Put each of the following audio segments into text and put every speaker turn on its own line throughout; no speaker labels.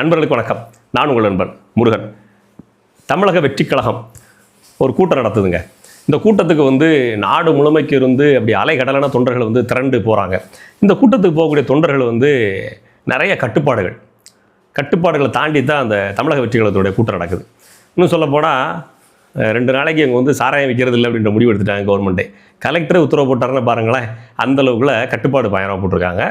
நண்பர்களுக்கு வணக்கம். நான் உங்கள் நண்பன் முருகன். தமிழக வெற்றிக் கழகம் ஒரு கூட்டம் நடத்துதுங்க. இந்த கூட்டத்துக்கு வந்து நாடு முழுமைக்கு இருந்து அப்படி அலைகடலான தொண்டர்கள் வந்து திரண்டு போகிறாங்க இந்த கூட்டத்துக்கு போகக்கூடிய தொண்டர்கள் வந்து நிறைய கட்டுப்பாடுகள். கட்டுப்பாடுகளை தாண்டி தான் அந்த தமிழக வெற்றி கழகத்துடைய கூட்டம் நடக்குது. இன்னும் சொல்லப்போனால் ரெண்டு நாளைக்கு இங்கே வந்து சாராயம் விற்கிறது இல்லை அப்படின்ற முடிவு எடுத்துட்டாங்க கவர்மெண்ட்டே கலெக்டர் உத்தரவு போட்டாருன்னு பாருங்களேன் அந்தளவுக்குள்ள கட்டுப்பாடு பயணம் போட்டிருக்காங்க.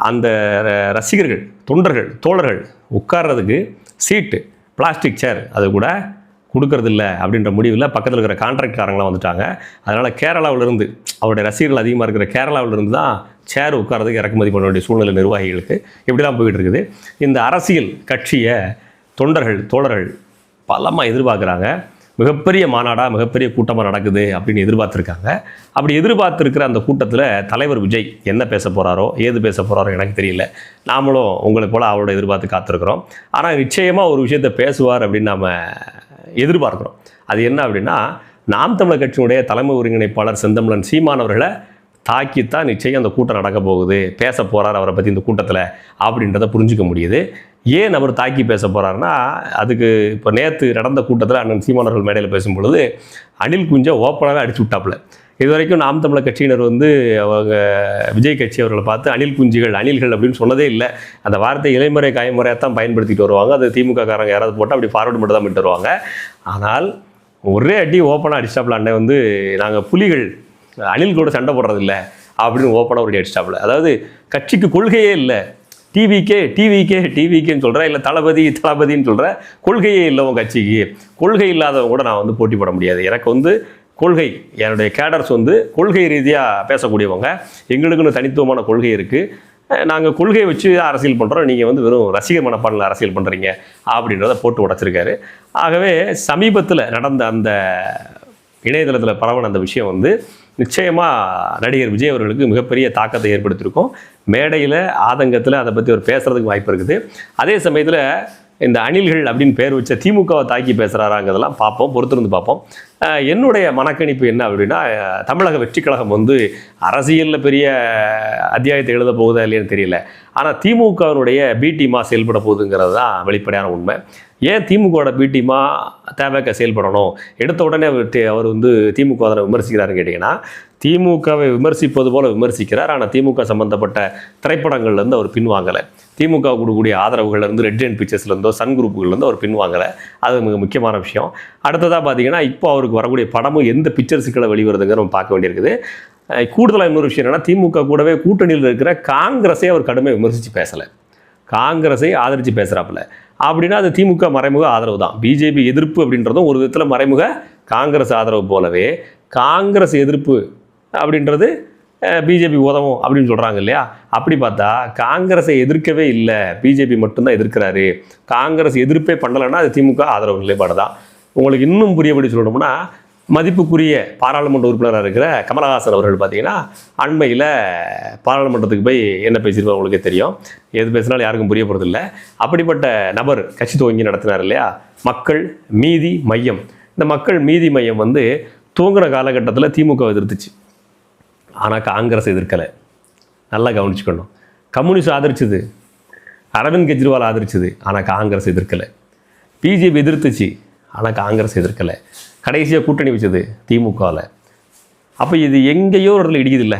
அந்த ர- ரசிகர்கள் தொண்டர்கள் தோழர்கள் உட்கார்றதுக்கு சீட்டு பிளாஸ்டிக் சேர் அது கூட கொடுக்கறதில்ல அப்படின்ற முடிவில் பக்கத்தில் இருக்கிற கான்ட்ராக்ட்காரங்களாம் வந்துட்டாங்க. அதனால் கேரளாவிலிருந்து அவருடைய ரசிகர்கள் அதிகமாக இருக்கிற கேரளாவிலிருந்து தான் சேர் உட்காரதுக்கு இறக்குமதி பண்ண வேண்டிய சூழ்நிலை நிர்வாகிகளுக்கு இப்படிலாம் போயிட்டு இருக்குது இந்த அரசியல் கட்சியை தொண்டர்கள் தோழர்கள் பலமாக எதிர்பார்க்குறாங்க. மிகப்பெரிய மாநாடாக மிகப்பெரிய கூட்டமாக நடக்குது அப்படின்னு எதிர்பார்த்துருக்காங்க. அப்படி எதிர்பார்த்துருக்கிற அந்த கூட்டத்தில் தலைவர் விஜய் என்ன பேச போகிறாரோ ஏது பேச போகிறாரோ எனக்கு தெரியல. நாமளும் உங்களை போல் அவரோட எதிர்பார்த்து காத்திருக்கிறோம். ஆனால் நிச்சயமாக ஒரு விஷயத்தை பேசுவார் அப்படின்னு நாம் எதிர்பார்க்குறோம். அது என்ன அப்படின்னா நாம் தமிழர் கட்சியினுடைய தலைமை ஒருங்கிணைப்பாளர் செந்தமிழன் சீமான் அவர்களை தாக்கித்தான் நிச்சயம் அந்த கூட்டம் நடக்க போகுது பேச போகிறார் அவரை பற்றி இந்த கூட்டத்தில் அப்படின்றத புரிஞ்சிக்க முடியுது. ஏன் அவர் தாக்கி பேச போகிறாருன்னா அதுக்கு இப்போ நேற்று நடந்த கூட்டத்தில் அண்ணன் சீமானவர்கள் மேடையில் பேசும் பொழுது அனில் குஞ்சை ஓப்பனாகவே அடிச்சு விட்டாப்புல. இது வரைக்கும் நாம் தமிழர் கட்சியினர் வந்து அவங்க விஜய் கட்சி அவர்களை பார்த்து அணில் குஞ்சுகள் அணில்கள் அப்படின்னு சொன்னதே இல்லை. அந்த வார்த்தை இலைமுறை காய்முறையாக தான் பயன்படுத்திட்டு வருவாங்க. அது திமுக காரங்க யாராவது போட்டால் அப்படி ஃபார்வர்டு மட்டும் தான் பண்ணிட்டு வருவாங்க. ஆனால் ஒரே அடி ஓப்பனாக அடிச்சாப்புல அண்ணன் வந்து நாங்கள் புலிகள் அணில் கூட சண்டை போடுறதில்ல அப்படின்னு ஓப்பனாக ஒரு அடிச்சிட்டாப்புல அதாவது கட்சிக்கு கொள்கையே இல்லை. டிவிக்கே டிவிக்கே டிவிக்கேன்னு சொல்கிறேன் இல்லை தளபதி தளபதின்னு சொல்கிறேன் கொள்கையே இல்லை உன் கட்சிக்கு. கொள்கை இல்லாதவங்க கூட நான் வந்து போட்டி போட முடியாது. எனக்கு வந்து கொள்கை என்னுடைய கேடர்ஸ் வந்து கொள்கை ரீதியாக பேசக்கூடியவங்க. எங்களுக்குன்னு தனித்துவமான கொள்கை இருக்குது நாங்கள் கொள்கையை வச்சு அரசியல் பண்ணுறோம் நீங்கள் வந்து வெறும் ரசிகர் மனப்பான்மையில் அரசியல் பண்ணுறீங்க அப்படின்றத போட்டு உடச்சிருக்காரு. ஆகவே சமீபத்தில் நடந்த அந்த இணையதளத்தில் பரவன அந்த விஷயம் வந்து நிச்சயமாக நடிகர் விஜய் அவர்களுக்கு மிகப்பெரிய தாக்கத்தை ஏற்படுத்தியிருக்கும். மேடையில் ஆதங்கத்தில் அதை பற்றி ஒரு பேசுகிறதுக்கு வாய்ப்பு இருக்குது. அதே சமயத்தில் இந்த அணில்கள் அப்படின்னு பேர் வச்ச திமுகவை தாக்கி பேசுகிறாராங்கிறதெல்லாம் பார்ப்போம் பொறுத்திருந்து பார்ப்போம். என்னுடைய மனக்கணிப்பு என்ன அப்படின்னா தமிழக வெற்றி கழகம் வந்து அரசியலில் பெரிய அத்தியாயத்தை எழுத போகுதா இல்லையான்னு தெரியல. ஆனால் திமுகவினுடைய பிடிமா செயல்பட போகுதுங்கிறது தான் வெளிப்படையான உண்மை. ஏன் திமுகவோட பிடிமா தேவைக்க செயல்படணும்? எடுத்த உடனே அவர் அவர் வந்து திமுக அதனை விமர்சிக்கிறாருன்னு கேட்டிங்கன்னா திமுகவை விமர்சிப்பது போல விமர்சிக்கிறார். ஆனால் திமுக சம்பந்தப்பட்ட திரைப்படங்கள்லேருந்து அவர் பின்வாங்கலை. திமுக கொடுக்கக்கூடிய ஆதரவுகள்லேருந்து ரெட் அண்ட் பிக்சர்ஸ்லேருந்தோ சன் குரூப்புகள்லேருந்து அவர் பின்வாங்கலை. அது மிக முக்கியமான விஷயம். அடுத்ததாக பார்த்தீங்கன்னா இப்போ அவருக்கு வரக்கூடிய படமும் எந்த பிக்சர்ஸுக்களை வெளிவருதுங்கிற நம்ம பார்க்க வேண்டியிருக்குது. கூடுதலாக இன்னொரு விஷயம் என்னென்னா திமுக கூடவே கூட்டணியில் இருக்கிற காங்கிரஸை அவர் கடுமையாக விமர்சித்து பேசலை. காங்கிரஸை ஆதரித்து பேசுகிறாப்புல அப்படின்னா அது திமுக மறைமுக ஆதரவு தான். பிஜேபி எதிர்ப்பு அப்படின்றதும் ஒரு விதத்தில் மறைமுக காங்கிரஸ் ஆதரவு போலவே காங்கிரஸ் எதிர்ப்பு அப்படின்றது பிஜேபி உதவும் அப்படின்னு சொல்கிறாங்க இல்லையா? அப்படி பார்த்தா காங்கிரஸை எதிர்க்கவே இல்லை. பிஜேபி மட்டும்தான் எதிர்க்கிறாரு. காங்கிரஸ் எதிர்ப்பே பண்ணலைன்னா அது திமுக ஆதரவு நிலைப்பாடு தான். உங்களுக்கு இன்னும் புரியபடி சொல்லணும்னா மதிப்புக்குரிய பாராளுமன்ற உறுப்பினராக இருக்கிற கமலஹாசன் அவர்கள் பார்த்தீங்கன்னா அண்மையில் பாராளுமன்றத்துக்கு போய் என்ன பேசியிருப்பார் உங்களுக்கே தெரியும். எது பேசினாலும் யாருக்கும் புரிய போகிறதில்ல அப்படிப்பட்ட நபர் கட்சி துவங்கி நடத்தினார் இல்லையா? மக்கள் மீதி மையம். இந்த மக்கள் மீதி மையம் வந்து தூங்குற காலகட்டத்தில் திமுக எதிர்த்துச்சு. ஆனால் காங்கிரஸ் எதிர்க்கலை. நல்லா கவனிச்சுக்கணும். கம்யூனிஸ்ட் ஆதரிச்சுது. அரவிந்த் கெஜ்ரிவால் ஆதரிச்சுது. ஆனால் காங்கிரஸ் எதிர்க்கலை. பிஜேபி எதிர்த்துச்சு. ஆனால் காங்கிரஸ் எதிர்க்கலை. கடைசியாக கூட்டணி வச்சது திமுகவில் அப்போ இது எங்கேயோ ஒரு இடத்துல இடிக்குது இல்லை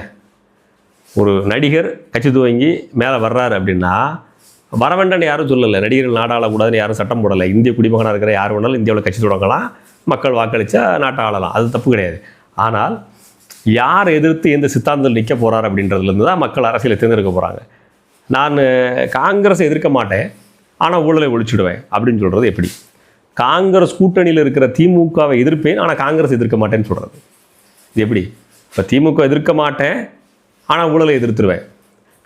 ஒரு நடிகர் கட்சி துவங்கி மேலே வர்றாரு அப்படின்னா வர வேண்டாம்னு யாரும் சொல்லலை. நடிகர்கள் நாடாளக்கூடாதுன்னு யாரும் சட்டம் போடலை. இந்திய குடிமகனாக இருக்கிற யார் வேணாலும் இந்தியாவில் கட்சி தொடங்கலாம். மக்கள் வாக்களித்தா நாட்டை ஆளலாம். அது தப்பு கிடையாது. ஆனால் யார் எதிர்த்து எந்த சித்தாந்தத்தில் நிற்க போகிறார் அப்படின்றதுலேருந்து தான் மக்கள் அரசியலை தேர்ந்தெடுக்க போகிறாங்க நான் காங்கிரஸை எதிர்க்க மாட்டேன். ஆனால் ஊழலை ஒழிச்சுடுவேன் அப்படின்னு சொல்கிறது எப்படி? காங்கிரஸ் கூட்டணியில் இருக்கிற திமுகவை எதிர்ப்பேன் ஆனால் காங்கிரஸ் எதிர்க்க மாட்டேன்னு சொல்கிறது இது எப்படி? இப்போ திமுக எதிர்க்க மாட்டேன் ஆனால் ஊழலை எதிர்த்துருவேன்.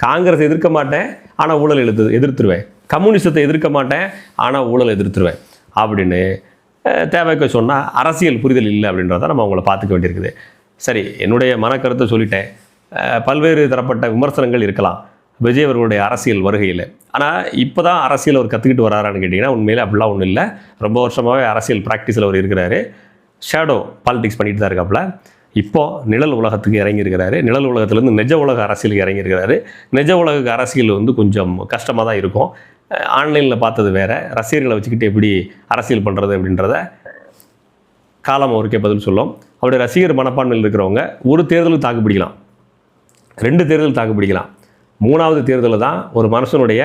காங்கிரஸ் எதிர்க்க மாட்டேன் ஆனால் ஊழல் எதிர்த்து எதிர்த்துருவேன். கம்யூனிஸ்டத்தை எதிர்க்க மாட்டேன் ஆனால் ஊழலை எதிர்த்துருவேன். அப்படின்னு தேவைக்கு சொன்னால் அரசியல் புரிதல் இல்லை அப்படின்றத நம்ம அவங்கள பார்த்துக்க வேண்டியிருக்குது. சரி என்னுடைய மனக்கருத்தை சொல்லிட்டேன். பல்வேறு தரப்பட்ட விமர்சனங்கள் இருக்கலாம். விஜய் அவர்களுடைய அரசியல் வருகையில். ஆனால் இப்போ தான் அரசியல் அவர் கற்றுக்கிட்டு வராரான்னு கேட்டிங்கன்னா உண்மையிலே அப்படிலாம் ஒன்றும் இல்லை. ரொம்ப வருஷமாகவே அரசியல் ப்ராக்டிஸில் அவர் இருக்கிறாரு. ஷேடோ பாலிடிக்ஸ் பண்ணிட்டு தான் இருக்காப்புல. இப்போது நிழல் உலகத்துக்கு இறங்கியிருக்கிறாரு. நிழல் உலகத்துலேருந்து நிஜ உலக அரசியலுக்கு இறங்கியிருக்கிறாரு. நிஜ உலக அரசியல் வந்து கொஞ்சம் கஷ்டமாக தான் இருக்கும். ஆன்லைனில் பார்த்தது வேறு. ரசிகர்களை வச்சுக்கிட்டு எப்படி அரசியல் பண்ணுறது அப்படின்றத காலம் அவருக்கே பதில் சொல்லும். அவருடைய ரசிகர் மனப்பான்மையில் இருக்கிறவங்க ஒரு தேர்தலும் தாக்கு பிடிக்கலாம். ரெண்டு தேர்தல் தாக்கு பிடிக்கலாம். மூணாவது தேர்தலில் தான் ஒரு மனுஷனுடைய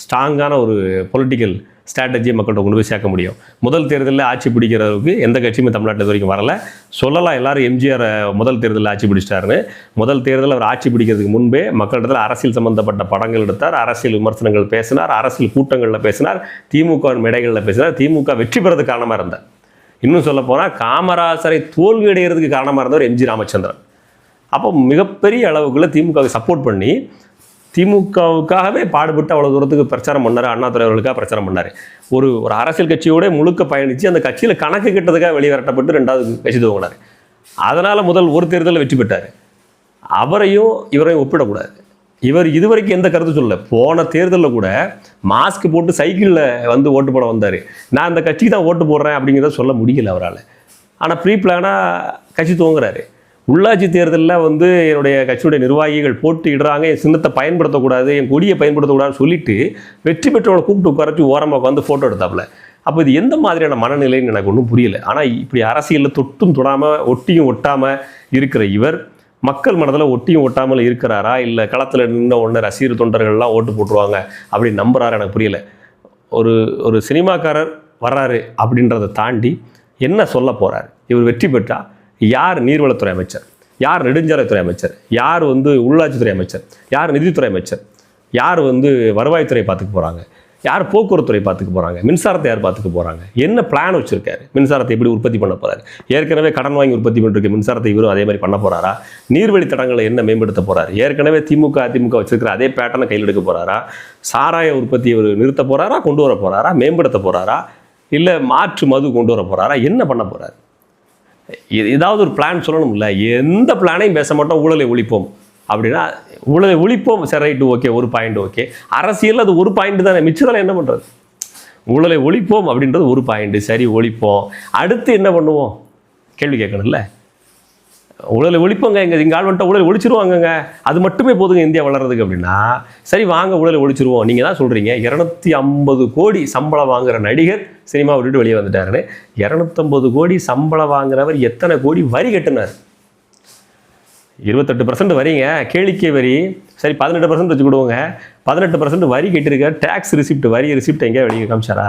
ஸ்ட்ராங்கான ஒரு பொலிட்டிக்கல் ஸ்ட்ராட்டஜியை மக்கள்கிட்ட கொண்டு போய் சேர்க்க முடியும். முதல் தேர்தலில் ஆட்சி பிடிக்கிறதுக்கு எந்த கட்சியுமே தமிழ்நாட்டில் இது வரைக்கும் வரல. சொல்லலாம் எல்லாரும் எம்ஜிஆர் முதல் தேர்தலில் ஆட்சி பிடிச்சிட்டாருன்னு. முதல் தேர்தலில் அவர் ஆட்சி பிடிக்கிறதுக்கு முன்பே மக்களிடத்தில் அரசியல் சம்பந்தப்பட்ட படங்கள் எடுத்தார். அரசியல் விமர்சனங்கள் பேசினார். அரசியல் கூட்டங்களில் பேசினார். திமுக மேடைகளில் பேசினார். திமுக வெற்றி பெறதுக்கு காரணமாக இருந்தார். இன்னும் சொல்ல போனால் காமராசரை தோல்வி அடைகிறதுக்கு காரணமாக இருந்தவர் எம்ஜி ராமச்சந்திரன். அப்போ மிகப்பெரிய அளவுக்குள்ள திமுகவை சப்போர்ட் பண்ணி திமுகவுக்காகவே பாடுபட்டு அவ்வளோ தூரத்துக்கு பிரச்சாரம் பண்ணார் அண்ணாதுரை அவர்களுக்காக பிரச்சாரம் பண்ணார். ஒரு ஒரு அரசியல் கட்சியோட முழுக்க பயணித்து அந்த கட்சியில் கணக்கு கிட்டதுக்காக வெளிவரட்டப்பட்டு ரெண்டாவது கட்சி துவங்கினார். அதனால் முதல் ஒரு தேர்தலில் வெற்றி பெற்றார். அவரையும் இவரையும் ஒப்பிடக்கூடாது. இவர் இதுவரைக்கும் எந்த கருத்து சொல்லல. போன தேர்தலில் கூட மாஸ்க் போட்டு சைக்கிளில் வந்து ஓட்டு போட வந்தார். நான் அந்த கட்சிக்கு தான் ஓட்டு போடுறேன் அப்படிங்கிறத சொல்ல முடியல அவரால். ஆனால் ப்ரீ பிளானாக கட்சி துவங்குறாரு. உள்ளாட்சி தேர்தலில் வந்து என்னுடைய கட்சியுடைய நிர்வாகிகள் போட்டியிடுறாங்க. என் சின்னத்தை பயன்படுத்தக்கூடாது என் கொடியை பயன்படுத்தக்கூடாதுன்னு சொல்லிட்டு வெற்றி பெற்றவங்களை கூப்பிட்டு உட்காரச்சு ஓரமாக உட்காந்து ஃபோட்டோ எடுத்தாப்புல. அப்போ இது எந்த மாதிரியான மனநிலைன்னு எனக்கு ஒன்றும் புரியல. ஆனால் இப்படி அரசியலில் தொட்டும் தொடாமல் ஒட்டியும் ஒட்டாமல் இருக்கிற இவர் மக்கள் மனதில் ஒட்டியும் ஒட்டாமல் இருக்கிறாரா? இல்லை களத்தில் நின்ற உடனே ரசிகர் தொண்டர்கள்லாம் ஓட்டு போட்டுருவாங்க அப்படின்னு நம்புறாரு? எனக்கு புரியல. ஒரு ஒரு சினிமாக்காரர் வர்றாரு அப்படின்றத தாண்டி என்ன சொல்ல போகிறார் இவர் வெற்றி பெற்றா? யார் நீர்வளத்துறை அமைச்சர்? யார் நெடுஞ்சாலைத்துறை அமைச்சர்? யார் வந்து உள்ளாட்சித்துறை அமைச்சர்? யார் நிதித்துறை அமைச்சர்? யார் வந்து வருவாய்த்துறை பார்த்துக்க போகிறாங்க யார் போக்குவரத்துறை பார்த்துக்க போகிறாங்க மின்சாரத்தை யார் பார்த்துக்க போகிறாங்க என்ன பிளான் வச்சுருக்காரு? மின்சாரத்தை எப்படி உற்பத்தி பண்ண போகிறாரு ஏற்கனவே கடன் வாங்கி உற்பத்தி பண்ணிருக்க மின்சாரத்தை இவரும் அதே மாதிரி பண்ண போகிறாரா நீர்வழி தடங்களை என்ன மேம்படுத்த போகிறாரு ஏற்கனவே திமுக அதிமுக வச்சுருக்கிற அதே பேட்டர்னை கையில் எடுக்க போகிறாரா சாராய உற்பத்தியை இவர் நிறுத்த போகிறாரா கொண்டு வர போகிறாரா மேம்படுத்த போகிறாரா இல்லை மாற்று மது கொண்டு வர போகிறாரா என்ன பண்ண போகிறாரு ஏதாவது ஒரு பிளான் சொல்லணும்ல? எந்த பிளானையும் பேச மாட்டோம் ஊழலை ஒழிப்போம். அப்படின்னா ஊழலை ஒழிப்போம் சரி ரைட்டு ஓகே ஒரு பாயிண்ட் ஓகே அரசியல் அது ஒரு பாயிண்ட் தானே. மிச்சத்தில் என்ன பண்ணுறது ஊழலை ஒழிப்போம் அப்படின்றது ஒரு பாயிண்ட்டு சரி ஒழிப்போம். அடுத்து என்ன பண்ணுவோம்? கேள்வி கேட்கணும்ல. ஊழலை ஒழிப்போங்க இங்கே எங்கள் ஆள் ஊழலை ஒழிச்சிருவாங்கங்க. அது மட்டுமே போதுங்க இந்தியா வளர்றதுக்கு அப்படின்னா. சரி வாங்க ஊழலை ஒழிச்சிருவோம். நீங்கள் தான் சொல்கிறீங்க இரநூத்தி ஐம்பது கோடி சம்பளம் வாங்குகிற நடிகர் சினிமா விட்டுட்டு வெளியே வந்துட்டாருன்னு. இரநூத்தம்பது கோடி சம்பளம் வாங்குறவர் எத்தனை கோடி வரி கட்டினார்? இருபத்தெட்டு பர்சன்ட் வரிங்க. கேளிக்கை வரி. சரி பதினெட்டு பர்சன்ட் வச்சுக்கிடுவோங்க. பதினெட்டு பர்சன்ட் வரி கேட்டிருக்க டேக்ஸ் ரிசிப்ட் வரி ரிசிப்ட் எங்கேயா வெளியே காமிச்சாரா?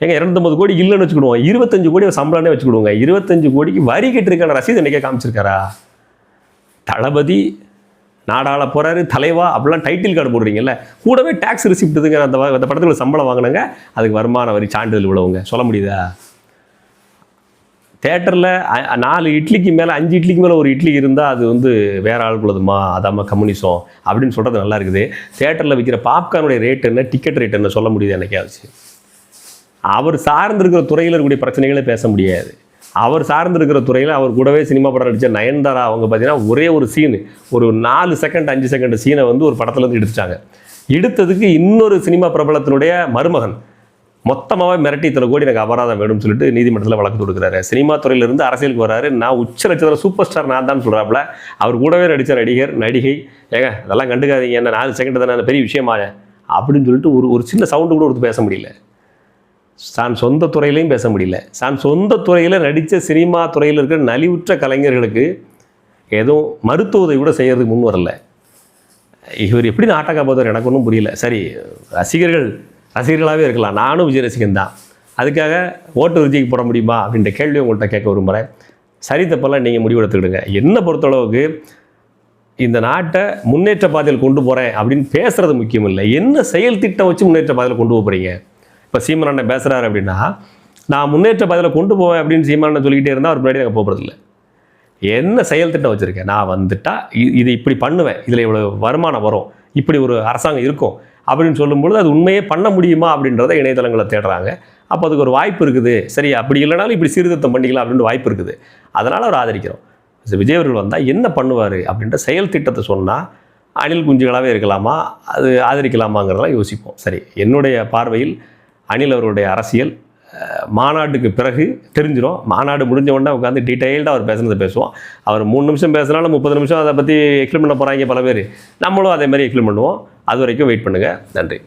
ஏங்க இரநூத்தம்பது கோடி இல்லைன்னு வச்சுக்கிடுவோம். இருபத்தஞ்சு கோடி சம்பளம்னே வச்சுக்கிடுவோங்க. இருபத்தஞ்சு கோடிக்கு வரி கேட்டிருக்கான ரசீது என்றைக்கே காமிச்சிருக்காரா? தளபதி நாடாள போகிறாரு தலைவா அப்படிலாம் டைட்டில் கார்டு போடுறீங்கல்ல. கூடவே டேக்ஸ் ரிசிப்ட் இதுங்க அந்த அந்த படத்தில் சம்பளம் வாங்கினாங்க. அதுக்கு வருமான வரி சான்றிதழ் இவ்வளவுங்க. சொல்ல முடியுதா? தேட்டரில் நாலு இட்லிக்கு மேலே அஞ்சு இட்லிக்கு மேலே ஒரு இட்லி இருந்தால் அது வந்து வேற ஆளுக்குள்ளதுமா அதாம்மா கம்யூனிசம் அப்படின்னு சொல்கிறது நல்லா இருக்குது. தேட்டரில் விற்கிற பாப்கார்னுடைய ரேட் என்ன? டிக்கெட் ரேட் என்ன? சொல்ல முடியுது என்னைக்காச்சு அவர் சார்ந்திருக்கிற துறையில் இருக்கக்கூடிய பிரச்சனைகளே பேச முடியாது. அவர் சார்ந்திருக்கிற துறையில் அவர் கூடவே சினிமா படம் நடித்த நயன்தாரா அவங்க பார்த்தீங்கன்னா ஒரே ஒரு சீனு ஒரு நாலு செகண்ட் அஞ்சு செகண்ட் சீனை வந்து ஒரு படத்துலேருந்து எடுத்துட்டாங்க. எடுத்ததுக்கு இன்னொரு சினிமா பிரபலத்தினுடைய மருமகன் மொத்தமாகவே மிரட்டி இத்தனை கோடி எனக்கு அபராதம் வேணும்னு சொல்லிட்டு நீதிமன்றத்தில் வழக்கு தொடுக்கிறாரு. சினிமா துறையிலிருந்து அரசியலுக்கு வராரு. நான் உச்ச லட்சத்தில் சூப்பர் ஸ்டார் நான் தான் சொல்கிறாப்புல அவர் கூடவே நடித்த நடிகர் நடிகை. ஏங்க அதெல்லாம் கண்டுக்காதீங்க. என்ன நாலு செகண்ட் தானே அந்த பெரிய விஷயமா? அப்படின்னு சொல்லிட்டு ஒரு ஒரு சின்ன சவுண்டு கூட ஒருத்தர் பேச முடியல. தான் சொந்த துறையிலையும் பேச முடியல. தான் சொந்த துறையில் நடித்த சினிமா துறையில் இருக்கிற நலிவுற்ற கலைஞர்களுக்கு எதுவும் மருத்துவ உதவி கூட செய்கிறதுக்கு முன் வரல. இவர் எப்படி நாட்டக்கா போதவர் எனக்கு ஒன்றும் புரியல. சரி ரசிகர்கள் ரசிகர்களாகவே இருக்கலாம். நானும் விஜய் ரசிகன் தான். அதுக்காக ஓட்டு விஜய்க்கு போட முடியுமா? அப்படின்ற கேள்வி உங்கள்கிட்ட கேட்க விரும்புகிறேன் சரி தப்பெல்லாம் நீங்கள் முடிவெடுத்துக்கிடுங்க என்னை பொறுத்தளவுக்கு இந்த நாட்டை முன்னேற்ற பாதையில் கொண்டு போகிறேன் அப்படின்னு பேசுகிறது முக்கியம் இல்லை. என்ன செயல் திட்டம் வச்சு முன்னேற்ற பாதையில் கொண்டு போக போகிறீங்க இப்போ சீமன் அண்ணன் பேசுகிறாரு அப்படின்னா நான் முன்னேற்ற பாதையில் கொண்டு போவேன் அப்படின்னு சீமன் அண்ணன் சொல்லிக்கிட்டே இருந்தால் அவர் முன்னாடி நாங்கள் போகிறதில்ல என்ன செயல் திட்டம் வச்சுருக்கேன்? நான் வந்துட்டால் இதை இது இப்படி பண்ணுவேன். இதில் இவ்வளோ வருமானம் வரும். இப்படி ஒரு அரசாங்கம் இருக்கும். அப்படின்னு சொல்லும்பொழுது அது உண்மையே பண்ண முடியுமா அப்படின்றத இணையதளங்களை தேடுறாங்க. அப்போ அதுக்கு ஒரு வாய்ப்பு இருக்குது. சரி அப்படி இல்லைனாலும் இப்படி சீர்திருத்தம் பண்ணிக்கலாம் அப்படின்ட்டு வாய்ப்பு இருக்குது. அதனால் அவர் ஆதரிக்கிறோம். விஜய் அவர்கள் வந்தால் என்ன பண்ணுவார் அப்படின்ற செயல் திட்டத்தை சொன்னால் அணில் குஞ்சுகளாகவே இருக்கலாமா? அது ஆதரிக்கலாமாங்கிறதெல்லாம் யோசிப்போம். சரி என்னுடைய பார்வையில் அணில் அவருடைய அரசியல் மாநாட்டுக்கு பிறகு தெரிஞ்சிடும் மாநாடு முடிஞ்ச உடனே உட்காந்து டீட்டெயில்டாக அவர் பேசுனதை பேசுவோம். அவர் மூணு நிமிஷம் பேசினாலும் முப்பது நிமிஷம் அதை பற்றி எக்ஸ்பிளைன் பண்ண போகிறாங்க பல பேர். நம்மளும் அதே மாதிரி எக்ஸ்பிளைன் பண்ணுவோம். அது வரைக்கும் வெயிட் பண்ணுங்கள் நன்றி.